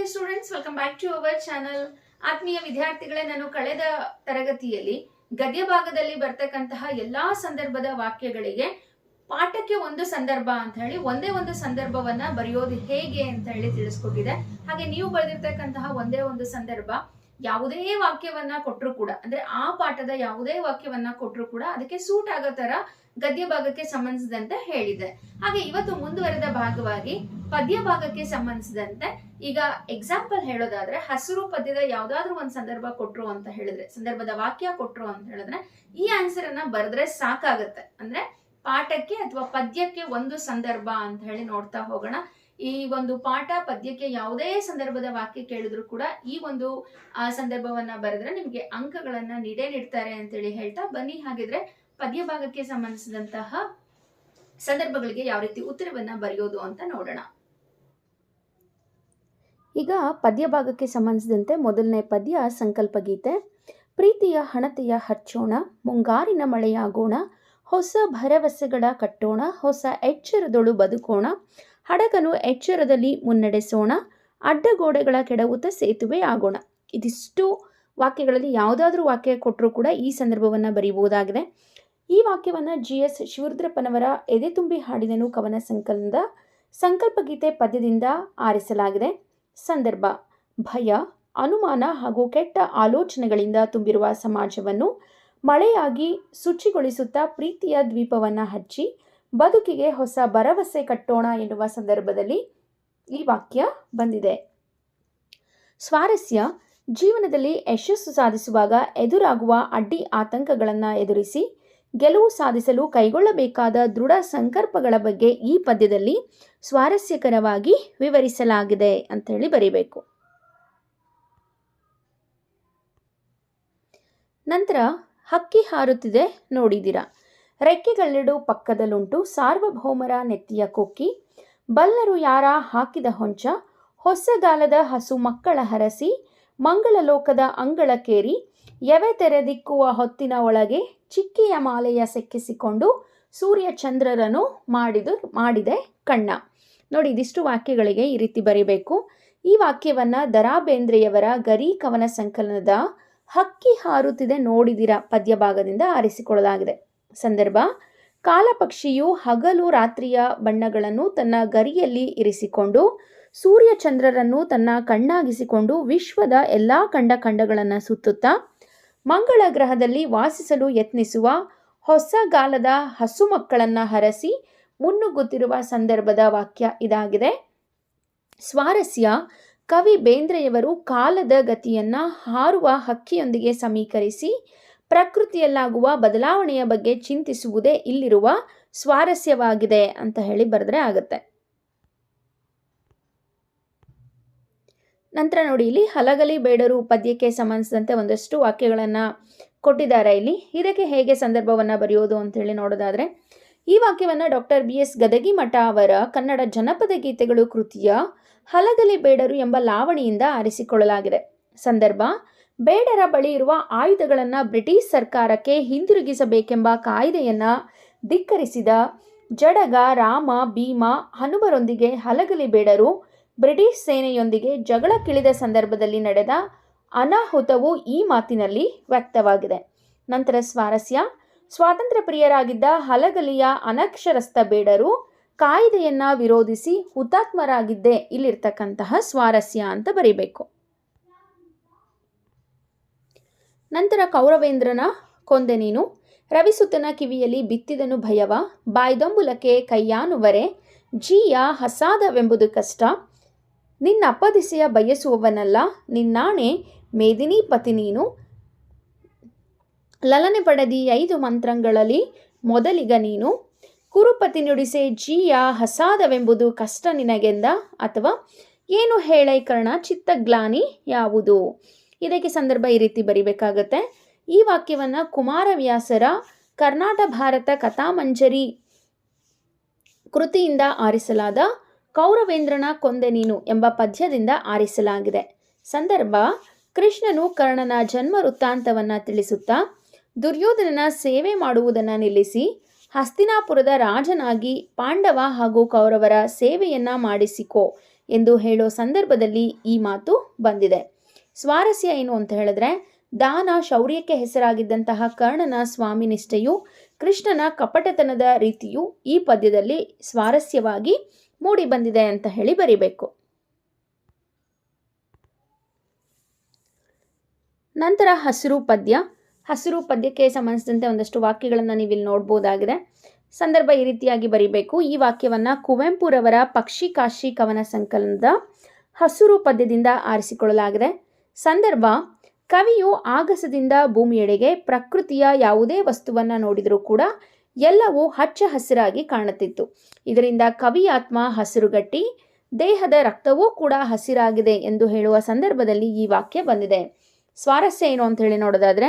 Dear students welcome back to our channel ಆತ್ಮೀಯ ವಿದ್ಯಾರ್ಥಿಗಳೇ, ನಾನು ಕಳೆದ ತರಗತಿಯಲ್ಲಿ ಗದ್ಯ ಭಾಗದಲ್ಲಿ ಬರ್ತಕ್ಕಂತಹ ಎಲ್ಲಾ ಸಂದರ್ಭದ ವಾಕ್ಯಗಳಿಗೆ ಪಾಠಕ್ಕೆ ಒಂದು ಸಂದರ್ಭ ಅಂತ ಹೇಳಿ ಒಂದೇ ಒಂದು ಸಂದರ್ಭವನ್ನ ಬರೆಯೋದು ಹೇಗೆ ಅಂತ ಹೇಳಿ ತಿಳಿಸ್ಕೊಟ್ಟಿದೆ. ಹಾಗೆ ನೀವು ಬರೆದಿರ್ತಕ್ಕಂತಹ ಒಂದೇ ಒಂದು ಸಂದರ್ಭ ಯಾವುದೇ ವಾಕ್ಯವನ್ನ ಕೊಟ್ಟರು ಕೂಡ, ಅಂದ್ರೆ ಆ ಪಾಠದ ಯಾವುದೇ ವಾಕ್ಯವನ್ನ ಕೊಟ್ಟರು ಕೂಡ ಅದಕ್ಕೆ ಸೂಟ್ ಆಗೋ ತರ ಗದ್ಯ ಭಾಗಕ್ಕೆ ಸಂಬಂಧಿಸಿದಂತೆ ಹೇಳಿದೆ. ಹಾಗೆ ಇವತ್ತು ಮುಂದುವರೆದ ಭಾಗವಾಗಿ ಪದ್ಯ ಭಾಗಕ್ಕೆ ಸಂಬಂಧಿಸಿದಂತೆ ಈಗ ಎಕ್ಸಾಂಪಲ್ ಹೇಳೋದಾದ್ರೆ ಹಸಿರು ಪದ್ಯದ ಯಾವ್ದಾದ್ರು ಒಂದು ಸಂದರ್ಭ ಕೊಟ್ರು ಅಂತ ಹೇಳಿದ್ರೆ, ಸಂದರ್ಭದ ವಾಕ್ಯ ಕೊಟ್ರು ಅಂತ ಹೇಳಿದ್ರೆ ಈ ಆನ್ಸರ್ ಅನ್ನ ಬರೆದ್ರೆ ಸಾಕಾಗತ್ತೆ. ಅಂದ್ರೆ ಪಾಠಕ್ಕೆ ಅಥವಾ ಪದ್ಯಕ್ಕೆ ಒಂದು ಸಂದರ್ಭ ಅಂತ ಹೇಳಿ ನೋಡ್ತಾ ಹೋಗೋಣ. ಈ ಒಂದು ಪಾಠ ಪದ್ಯಕ್ಕೆ ಯಾವುದೇ ಸಂದರ್ಭದ ವಾಕ್ಯ ಕೇಳಿದ್ರು ಕೂಡ ಈ ಒಂದು, ಆ, ಸಂದರ್ಭವನ್ನ ಬರೆದ್ರೆ ನಿಮ್ಗೆ ಅಂಕಗಳನ್ನ ನೀಡೇ ನೀಡ್ತಾರೆ ಅಂತೇಳಿ ಹೇಳ್ತಾ ಬನ್ನಿ. ಹಾಗಿದ್ರೆ ಪದ್ಯ ಭಾಗಕ್ಕೆ ಸಂಬಂಧಿಸಿದಂತಹ ಸಂದರ್ಭಗಳಿಗೆ ಯಾವ ರೀತಿ ಉತ್ತರವನ್ನ ಬರೆಯೋದು ಅಂತ ನೋಡೋಣ. ಈಗ ಪದ್ಯ ಭಾಗಕ್ಕೆ ಸಂಬಂಧಿಸಿದಂತೆ ಮೊದಲನೇ ಪದ್ಯ ಸಂಕಲ್ಪ ಗೀತೆ. ಪ್ರೀತಿಯ ಹಣತೆಯ ಹಚ್ಚೋಣ, ಮುಂಗಾರಿನ ಮಳೆಯಾಗೋಣ, ಹೊಸ ಭರವಸೆಗಳ ಕಟ್ಟೋಣ, ಹೊಸ ಎಚ್ಚರದೊಳು ಬದುಕೋಣ ಹಡಗನು ಎಚ್ಚರದಲ್ಲಿ ಮುನ್ನಡೆಸೋಣ. ಅಡ್ಡಗೋಡೆಗಳ ಕೆಡವುತ್ತ ಸೇತುವೆ ಆಗೋಣ. ಇದಿಷ್ಟು ವಾಕ್ಯಗಳಲ್ಲಿ ಯಾವುದಾದ್ರೂ ವಾಕ್ಯ ಕೊಟ್ಟರೂ ಕೂಡ ಈ ಸಂದರ್ಭವನ್ನು ಬರೀಬಹುದಾಗಿದೆ. ಈ ವಾಕ್ಯವನ್ನು ಜಿ ಎಸ್ ಶಿವರುದ್ರಪ್ಪನವರ ಎದೆ ತುಂಬಿ ಹಾಡಿದನು ಕವನ ಸಂಕಲನದ ಸಂಕಲ್ಪ ಗೀತೆ ಪದ್ಯದಿಂದ ಆರಿಸಲಾಗಿದೆ. ಸಂದರ್ಭ, ಭಯ, ಅನುಮಾನ ಹಾಗೂ ಕೆಟ್ಟ ಆಲೋಚನೆಗಳಿಂದ ತುಂಬಿರುವ ಸಮಾಜವನ್ನು ಮಳೆಯಾಗಿ ಶುಚಿಗೊಳಿಸುತ್ತಾ ಪ್ರೀತಿಯ ದ್ವೀಪವನ್ನು ಹಚ್ಚಿ ಬದುಕಿಗೆ ಹೊಸ ಭರವಸೆ ಕಟ್ಟೋಣ ಎನ್ನುವ ಸಂದರ್ಭದಲ್ಲಿ ಈ ವಾಕ್ಯ ಬಂದಿದೆ. ಸ್ವಾರಸ್ಯ ಜೀವನದಲ್ಲಿ ಯಶಸ್ಸು ಸಾಧಿಸುವಾಗ ಎದುರಾಗುವ ಅಡ್ಡಿ ಆತಂಕಗಳನ್ನು ಎದುರಿಸಿ, ಗೆಲುವು ಸಾಧಿಸಲು ಕೈಗೊಳ್ಳಬೇಕಾದ ದೃಢ ಸಂಕಲ್ಪಗಳ ಬಗ್ಗೆ ಈ ಪದ್ಯದಲ್ಲಿ ಸ್ವಾರಸ್ಯಕರವಾಗಿ ವಿವರಿಸಲಾಗಿದೆ ಅಂತೇಳಿ ಬರೀಬೇಕು. ನಂತರ ಹಕ್ಕಿ ಹಾರುತ್ತಿದೆ ನೋಡಿದಿರ ರೆಕ್ಕೆಗಳೆರಡು ಪಕ್ಕದಲ್ಲುಂಟು ಸಾರ್ವಭೌಮರ ನೆತ್ತಿಯ ಕೊಕ್ಕಿ. ಬಲ್ಲರು ಯಾರ ಹಾಕಿದ ಹೊಂಚ. ಹೊಸಗಾಲದ ಹಸು ಮಕ್ಕಳ ಹರಸಿ. ಮಂಗಳ ಲೋಕದ ಕೇರಿ. ಎವೆ ತೆರೆದಿಕ್ಕುವ ಹೊತ್ತಿನ ಒಳಗೆ ಚಿಕ್ಕಿಯ ಮಾಲೆಯ ಸೆಕ್ಕಿಸಿಕೊಂಡು ಸೂರ್ಯ ಚಂದ್ರರನ್ನು ಮಾಡಿದು, ಮಾಡಿದೆ ಕಣ್ಣ. ನೋಡಿ, ಇದಿಷ್ಟು ವಾಕ್ಯಗಳಿಗೆ ಈ ರೀತಿ ಬರೀಬೇಕು. ಈ ವಾಕ್ಯವನ್ನು ದರಾಬೇಂದ್ರೆಯವರ ಗರಿ ಕವನ ಸಂಕಲನದ ಹಕ್ಕಿ ಹಾರುತ್ತಿದೆ ನೋಡಿದಿರ ಪದ್ಯ ಭಾಗದಿಂದ ಆರಿಸಿಕೊಳ್ಳಲಾಗಿದೆ. ಸಂದರ್ಭ, ಕಾಲಪಕ್ಷಿಯು ಹಗಲು ರಾತ್ರಿಯ ಬಣ್ಣಗಳನ್ನು ತನ್ನ ಗರಿಯಲ್ಲಿ ಇರಿಸಿಕೊಂಡು ಸೂರ್ಯ ಚಂದ್ರರನ್ನು ತನ್ನ ಕಣ್ಣಾಗಿಸಿಕೊಂಡು ವಿಶ್ವದ ಎಲ್ಲ ಖಂಡ ಖಂಡಗಳನ್ನು ಸುತ್ತುತ್ತಾ ಮಂಗಳ ಗ್ರಹದಲ್ಲಿ ವಾಸಿಸಲು ಯತ್ನಿಸುವ ಹೊಸಗಾಲದ ಹಸು ಮಕ್ಕಳನ್ನು ಹರಸಿ ಮುನ್ನುಗ್ಗುತ್ತಿರುವ ಸಂದರ್ಭದ ವಾಕ್ಯ ಇದಾಗಿದೆ. ಸ್ವಾರಸ್ಯ, ಕವಿ ಬೇಂದ್ರೆಯವರು ಕಾಲದ ಗತಿಯನ್ನು ಹಾರುವ ಹಕ್ಕಿಯೊಂದಿಗೆ ಸಮೀಕರಿಸಿ ಪ್ರಕೃತಿಯಲ್ಲಾಗುವ ಬದಲಾವಣೆಯ ಬಗ್ಗೆ ಚಿಂತಿಸುವುದೇ ಇಲ್ಲಿರುವ ಸ್ವಾರಸ್ಯವಾಗಿದೆ ಅಂತ ಹೇಳಿ ಬರೆದ್ರೆ ಆಗುತ್ತೆ. ನಂತರ ನೋಡಿ, ಇಲ್ಲಿ ಹಲಗಲಿ ಬೇಡರು ಪದ್ಯಕ್ಕೆ ಸಂಬಂಧಿಸಿದಂತೆ ಒಂದಷ್ಟು ವಾಕ್ಯಗಳನ್ನು ಕೊಟ್ಟಿದ್ದಾರೆ ಇಲ್ಲಿ. ಇದಕ್ಕೆ ಹೇಗೆ ಸಂದರ್ಭವನ್ನು ಬರೆಯೋದು ಅಂತೇಳಿ ನೋಡೋದಾದರೆ, ಈ ವಾಕ್ಯವನ್ನು ಡಾಕ್ಟರ್ ಬಿ ಎಸ್ ಗದಗಿ ಮಠ ಅವರ ಕನ್ನಡ ಜನಪದ ಗೀತೆಗಳು ಕೃತಿಯ ಹಲಗಲಿ ಬೇಡರು ಎಂಬ ಲಾವಣಿಯಿಂದ ಆರಿಸಿಕೊಳ್ಳಲಾಗಿದೆ. ಸಂದರ್ಭ ಬೇಡರ ಬಳಿ ಇರುವ ಆಯುಧಗಳನ್ನು ಬ್ರಿಟಿಷ್ ಸರ್ಕಾರಕ್ಕೆ ಹಿಂದಿರುಗಿಸಬೇಕೆಂಬ ಕಾಯ್ದೆಯನ್ನು ಧಿಕ್ಕರಿಸಿದ ಜಡಗ, ರಾಮ, ಭೀಮ ಹನುಮರೊಂದಿಗೆ ಹಲಗಲಿ ಬೇಡರು. ಬ್ರಿಟಿಷ್ ಸೇನೆಯೊಂದಿಗೆ ಜಗಳಕ್ಕಿಳಿದ ಸಂದರ್ಭದಲ್ಲಿ ನಡೆದ ಅನಾಹುತವು ಈ ಮಾತಿನಲ್ಲಿ ವ್ಯಕ್ತವಾಗಿದೆ. ನಂತರ ಸ್ವಾರಸ್ಯ. ಸ್ವಾತಂತ್ರ್ಯ ಪ್ರಿಯರಾಗಿದ್ದ ಹಲಗಲಿಯ ಅನಕ್ಷರಸ್ಥ ಬೇಡರು ಕಾಯ್ದೆಯನ್ನ ವಿರೋಧಿಸಿ ಹುತಾತ್ಮರಾಗಿದ್ದೆ ಇಲ್ಲಿರ್ತಕ್ಕಂತಹ ಸ್ವಾರಸ್ಯ ಅಂತ ಬರೀಬೇಕು. ನಂತರ ಕೌರವೇಂದ್ರನ ಕೊಂದೆ ನೀನು. ರವಿಸುತನ ಕಿವಿಯಲ್ಲಿ ಬಿತ್ತಿದನು ಭಯವ. ಬಾಯ್ದೊಂಬುಲಕ್ಕೆ ಕೈಯಾನುವರೆ. ಜೀಯ ಹಸಾದವೆಂಬುದು ಕಷ್ಟ. ನಿನ್ನ ಅಪ್ಪದಿಸೆಯ ಬಯಸುವವನಲ್ಲ. ನಿನ್ನಾಣೆ ಮೇದಿನಿ ಪತಿ ನೀನು. ಲಲನೆ ಪಡೆದಿ ಐದು ಮಂತ್ರಗಳಲ್ಲಿ ಮೊದಲಿಗ ನೀನು. ಕುರುಪತಿ ನುಡಿಸೆ ಜೀಯ ಹಸಾದವೆಂಬುದು ಕಷ್ಟ ನಿನಗೆಂದ? ಅಥವಾ ಏನು ಹೇಳೈಕರಣ ಚಿತ್ತಗ್ಲಾನಿ ಯಾವುದು? ಇದಕ್ಕೆ ಸಂದರ್ಭ ಈ ರೀತಿ ಬರಿಬೇಕಾಗತ್ತೆ. ಈ ವಾಕ್ಯವನ್ನು ಕುಮಾರವ್ಯಾಸರ ಕರ್ನಾಟ ಭಾರತ ಕಥಾಮಂಜರಿ ಕೃತಿಯಿಂದ ಆರಿಸಲಾದ ಕೌರವೇಂದ್ರನ ಕೊಂದೆ ನೀನು ಎಂಬ ಪದ್ಯದಿಂದ ಆರಿಸಲಾಗಿದೆ. ಸಂದರ್ಭ, ಕೃಷ್ಣನು ಕರ್ಣನ ಜನ್ಮ ವೃತ್ತಾಂತವನ್ನು ತಿಳಿಸುತ್ತಾ ದುರ್ಯೋಧನನ ಸೇವೆ ಮಾಡುವುದನ್ನು ನಿಲ್ಲಿಸಿ ಹಸ್ತಿನಾಪುರದ ರಾಜನಾಗಿ ಪಾಂಡವ ಹಾಗೂ ಕೌರವರ ಸೇವೆಯನ್ನ ಮಾಡಿಸಿಕೋ ಎಂದು ಹೇಳೋ ಸಂದರ್ಭದಲ್ಲಿ ಈ ಮಾತು ಬಂದಿದೆ. ಸ್ವಾರಸ್ಯ ಏನು ಅಂತ ಹೇಳಿದ್ರೆ, ದಾನ ಶೌರ್ಯಕ್ಕೆ ಹೆಸರಾಗಿದ್ದಂತಹ ಕರ್ಣನ ಸ್ವಾಮಿ ನಿಷ್ಠೆಯು ಕೃಷ್ಣನ ಕಪಟತನದ ರೀತಿಯು ಈ ಪದ್ಯದಲ್ಲಿ ಸ್ವಾರಸ್ಯವಾಗಿ ಮೂಡಿ ಬಂದಿದೆ ಅಂತ ಹೇಳಿ ಬರಿಬೇಕು. ನಂತರ ಹಸಿರು ಪದ್ಯ. ಹಸಿರು ಪದ್ಯಕ್ಕೆ ಸಂಬಂಧಿಸಿದಂತೆ ಒಂದಷ್ಟು ವಾಕ್ಯಗಳನ್ನು ನೀವಿಲ್ಲಿ ನೋಡ್ಬೋದಾಗಿದೆ. ಸಂದರ್ಭ ಈ ರೀತಿಯಾಗಿ ಬರಿಬೇಕು. ಈ ವಾಕ್ಯವನ್ನು ಕುವೆಂಪುರವರ ಪಕ್ಷಿ ಕಾಶಿ ಕವನ ಸಂಕಲನದ ಹಸಿರು ಪದ್ಯದಿಂದ ಆರಿಸಿಕೊಳ್ಳಲಾಗಿದೆ. ಸಂದರ್ಭ, ಕವಿಯು ಆಗಸದಿಂದ ಭೂಮಿಯೆಡೆಗೆ ಪ್ರಕೃತಿಯ ಯಾವುದೇ ವಸ್ತುವನ್ನು ನೋಡಿದರೂ ಕೂಡ ಎಲ್ಲವೂ ಹಚ್ಚ ಹಸಿರಾಗಿ ಕಾಣುತ್ತಿತ್ತು. ಇದರಿಂದ ಕವಿಯಾತ್ಮ ಹಸಿರುಗಟ್ಟಿ, ದೇಹದ ರಕ್ತವೂ ಕೂಡ ಹಸಿರಾಗಿದೆ ಎಂದು ಹೇಳುವ ಸಂದರ್ಭದಲ್ಲಿ ಈ ವಾಕ್ಯ ಬಂದಿದೆ. ಸ್ವಾರಸ್ಯ ಏನು ಅಂತ ಹೇಳಿ ನೋಡೋದಾದರೆ,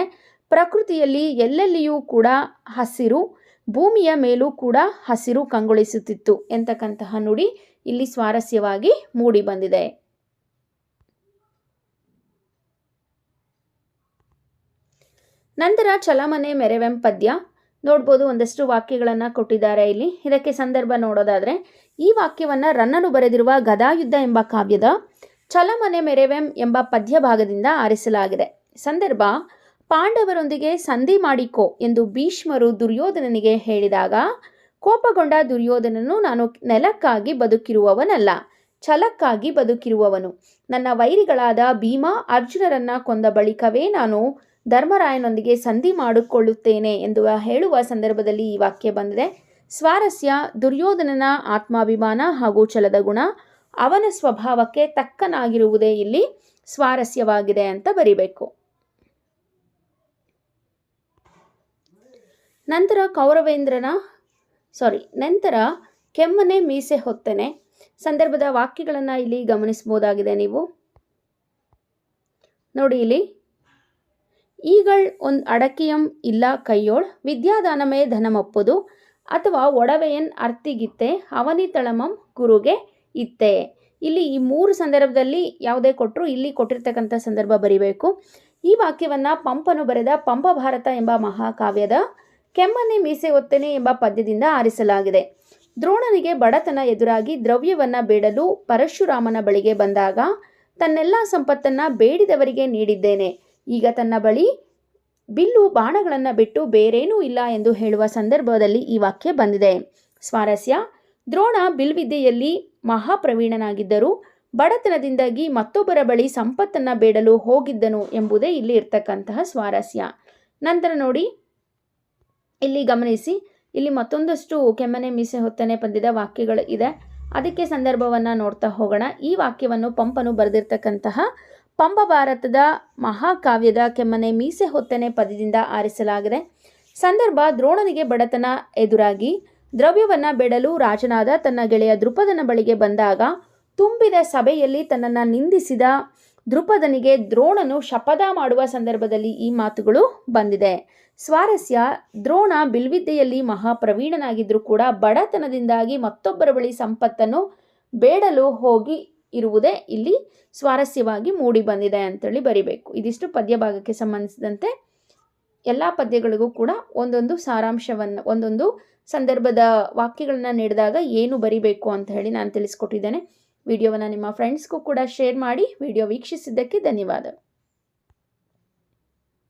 ಪ್ರಕೃತಿಯಲ್ಲಿ ಎಲ್ಲೆಲ್ಲಿಯೂ ಕೂಡ ಹಸಿರು, ಭೂಮಿಯ ಮೇಲೂ ಕೂಡ ಹಸಿರು ಕಂಗೊಳಿಸುತ್ತಿತ್ತು ಎಂತಕ್ಕಂತಹ ನುಡಿ ಇಲ್ಲಿ ಸ್ವಾರಸ್ಯವಾಗಿ ಮೂಡಿ ಬಂದಿದೆ. ನಂತರ ಚಲಮನೆ ಮೆರೆವೆಂ ಪದ್ಯ. ನೋಡ್ಬೋದು ಒಂದಷ್ಟು ವಾಕ್ಯಗಳನ್ನು ಕೊಟ್ಟಿದ್ದಾರೆ ಇಲ್ಲಿ. ಇದಕ್ಕೆ ಸಂದರ್ಭ ನೋಡೋದಾದರೆ, ಈ ವಾಕ್ಯವನ್ನು ರನ್ನನು ಬರೆದಿರುವ ಗದಾಯುದ್ಧ ಎಂಬ ಕಾವ್ಯದ ಚಲಮನೆ ಮೆರೆವೆಂ ಎಂಬ ಪದ್ಯ ಭಾಗದಿಂದ ಆರಿಸಲಾಗಿದೆ. ಸಂದರ್ಭ, ಪಾಂಡವರೊಂದಿಗೆ ಸಂಧಿ ಮಾಡಿಕೋ ಎಂದು ಭೀಷ್ಮರು ದುರ್ಯೋಧನನಿಗೆ ಹೇಳಿದಾಗ, ಕೋಪಗೊಂಡ ದುರ್ಯೋಧನನು ನಾನು ನೆಲಕ್ಕಾಗಿ ಬದುಕಿರುವವನಲ್ಲ, ಛಲಕ್ಕಾಗಿ ಬದುಕಿರುವವನು. ನನ್ನ ವೈರಿಗಳಾದ ಭೀಮ ಅರ್ಜುನರನ್ನ ಕೊಂದ ಬಳಿಕವೇ ನಾನು ಧರ್ಮರಾಯನೊಂದಿಗೆ ಸಂಧಿ ಮಾಡಿಕೊಳ್ಳುತ್ತೇನೆ ಎಂದು ಹೇಳುವ ಸಂದರ್ಭದಲ್ಲಿ ಈ ವಾಕ್ಯ ಬಂದಿದೆ. ಸ್ವಾರಸ್ಯ, ದುರ್ಯೋಧನನ ಆತ್ಮಾಭಿಮಾನ ಹಾಗೂ ಛಲದ ಗುಣ, ಅವನ ಸ್ವಭಾವಕ್ಕೆ ತಕ್ಕನಾಗಿರುವುದೇ ಇಲ್ಲಿ ಸ್ವಾರಸ್ಯವಾಗಿದೆ ಅಂತ ಬರಿಬೇಕು. ನಂತರ ಕೌರವೇಂದ್ರನ ಸಾರಿ ನಂತರ ಕೆಮ್ಮನೆ ಮೀಸೆ ಹೊತ್ತನೆ. ಸಂದರ್ಭದ ವಾಕ್ಯಗಳನ್ನು ಇಲ್ಲಿ ಗಮನಿಸಬಹುದಾಗಿದೆ ನೀವು. ನೋಡಿ ಇಲ್ಲಿ ಈಗಳ್ ಒಂದು ಅಡಕಿಯಂ ಇಲ್ಲ ಕೈಯೋಳ್, ವಿದ್ಯಾದಾನಮೇ ಧನಮಪ್ಪುದು, ಅಥವಾ ಒಡವೆಯನ್ ಅರ್ತಿಗಿತ್ತೆ, ಅವನಿ ತಳಮಂ ಗುರುಗೆ ಇತ್ತೆ. ಇಲ್ಲಿ ಈ ಮೂರು ಸಂದರ್ಭದಲ್ಲಿ ಯಾವುದೇ ಕೊಟ್ಟರು ಇಲ್ಲಿ ಕೊಟ್ಟಿರ್ತಕ್ಕಂಥ ಸಂದರ್ಭ ಬರಿಬೇಕು. ಈ ವಾಕ್ಯವನ್ನು ಪಂಪನು ಬರೆದ ಪಂಪ ಭಾರತ ಎಂಬ ಮಹಾಕಾವ್ಯದ ಕೆಮ್ಮನೆ ಮೀಸೆ ಒತ್ತನೆ ಎಂಬ ಪದ್ಯದಿಂದ ಆರಿಸಲಾಗಿದೆ. ದ್ರೋಣನಿಗೆ ಬಡತನ ಎದುರಾಗಿ ದ್ರವ್ಯವನ್ನ ಬೇಡಲು ಪರಶುರಾಮನ ಬಳಿಗೆ ಬಂದಾಗ ತನ್ನೆಲ್ಲ ಸಂಪತ್ತನ್ನ ಬೇಡಿದವರಿಗೆ ನೀಡಿದ್ದೇನೆ. ಈಗ ತನ್ನ ಬಳಿ ಬಿಲ್ಲು ಬಾಣಗಳನ್ನು ಬಿಟ್ಟು ಬೇರೇನೂ ಇಲ್ಲ ಎಂದು ಹೇಳುವ ಸಂದರ್ಭದಲ್ಲಿ ಈ ವಾಕ್ಯ ಬಂದಿದೆ. ಸ್ವಾರಸ್ಯ. ದ್ರೋಣ ಬಿಲ್ವಿದ್ಯೆಯಲ್ಲಿ ಮಹಾಪ್ರವೀಣನಾಗಿದ್ದರು ಬಡತನದಿಂದಾಗಿ ಮತ್ತೊಬ್ಬರ ಬಳಿ ಸಂಪತ್ತನ್ನು ಬೇಡಲು ಹೋಗಿದ್ದನು ಎಂಬುದೇ ಇಲ್ಲಿ ಇರ್ತಕ್ಕಂತಹ ಸ್ವಾರಸ್ಯ. ನಂತರ ನೋಡಿ, ಇಲ್ಲಿ ಗಮನಿಸಿ, ಇಲ್ಲಿ ಮತ್ತೊಂದಷ್ಟು ಕೆಮ್ಮನೆ ಮೀಸೆ ಹೊತ್ತನೆ ಬಂದಿದ ವಾಕ್ಯಗಳು ಇದೆ. ಅದಕ್ಕೆ ಸಂದರ್ಭವನ್ನು ನೋಡ್ತಾ ಹೋಗೋಣ. ಈ ವಾಕ್ಯವನ್ನು ಪಂಪನು ಬರೆದಿರ್ತಕ್ಕಂತಹ ಪಂಪ ಭಾರತದ ಮಹಾಕಾವ್ಯದ ಕೆಮ್ಮನೆ ಮೀಸೆ ಹೊತ್ತನೆ ಪದದಿಂದ ಆರಿಸಲಾಗಿದೆ. ಸಂದರ್ಭ ದ್ರೋಣನಿಗೆ ಬಡತನ ಎದುರಾಗಿ ದ್ರವ್ಯವನ್ನು ಬೆಡಲು ರಾಜನಾದ ತನ್ನ ಗೆಳೆಯ ದೃಪದನ ಬಳಿಗೆ ಬಂದಾಗ ತುಂಬಿದ ಸಭೆಯಲ್ಲಿ ತನ್ನನ್ನು ನಿಂದಿಸಿದ ದೃಪದನಿಗೆ ದ್ರೋಣನು ಶಪಥ ಮಾಡುವ ಸಂದರ್ಭದಲ್ಲಿ ಈ ಮಾತುಗಳು ಬಂದಿದೆ. ಸ್ವಾರಸ್ಯ, ದ್ರೋಣ ಬಿಲ್ವಿದ್ಯೆಯಲ್ಲಿ ಮಹಾಪ್ರವೀಣನಾಗಿದ್ದರೂ ಕೂಡ ಬಡತನದಿಂದಾಗಿ ಮತ್ತೊಬ್ಬರ ಬಳಿ ಸಂಪತ್ತನ್ನು ಬೇಡಲು ಹೋಗಿ ಇರುವುದೇ ಇಲ್ಲಿ ಸ್ವಾರಸ್ಯವಾಗಿ ಮೂಡಿ ಬಂದಿದೆ ಅಂತೇಳಿ ಬರಿಬೇಕು. ಇದಿಷ್ಟು ಪದ್ಯ ಭಾಗಕ್ಕೆ ಸಂಬಂಧಿಸಿದಂತೆ ಎಲ್ಲ ಪದ್ಯಗಳಿಗೂ ಕೂಡ ಒಂದೊಂದು ಸಾರಾಂಶವನ್ನು, ಒಂದೊಂದು ಸಂದರ್ಭದ ವಾಕ್ಯಗಳನ್ನ ನೀಡಿದಾಗ ಏನು ಬರಿಬೇಕು ಅಂತ ಹೇಳಿ ನಾನು ತಿಳಿಸ್ಕೊಟ್ಟಿದ್ದೇನೆ. ವಿಡಿಯೋವನ್ನು ನಿಮ್ಮ ಫ್ರೆಂಡ್ಸ್ಗೂ ಕೂಡ ಶೇರ್ ಮಾಡಿ ವಿಡಿಯೋ ವೀಕ್ಷಿಸಿದ್ದಕ್ಕೆ ಧನ್ಯವಾದ.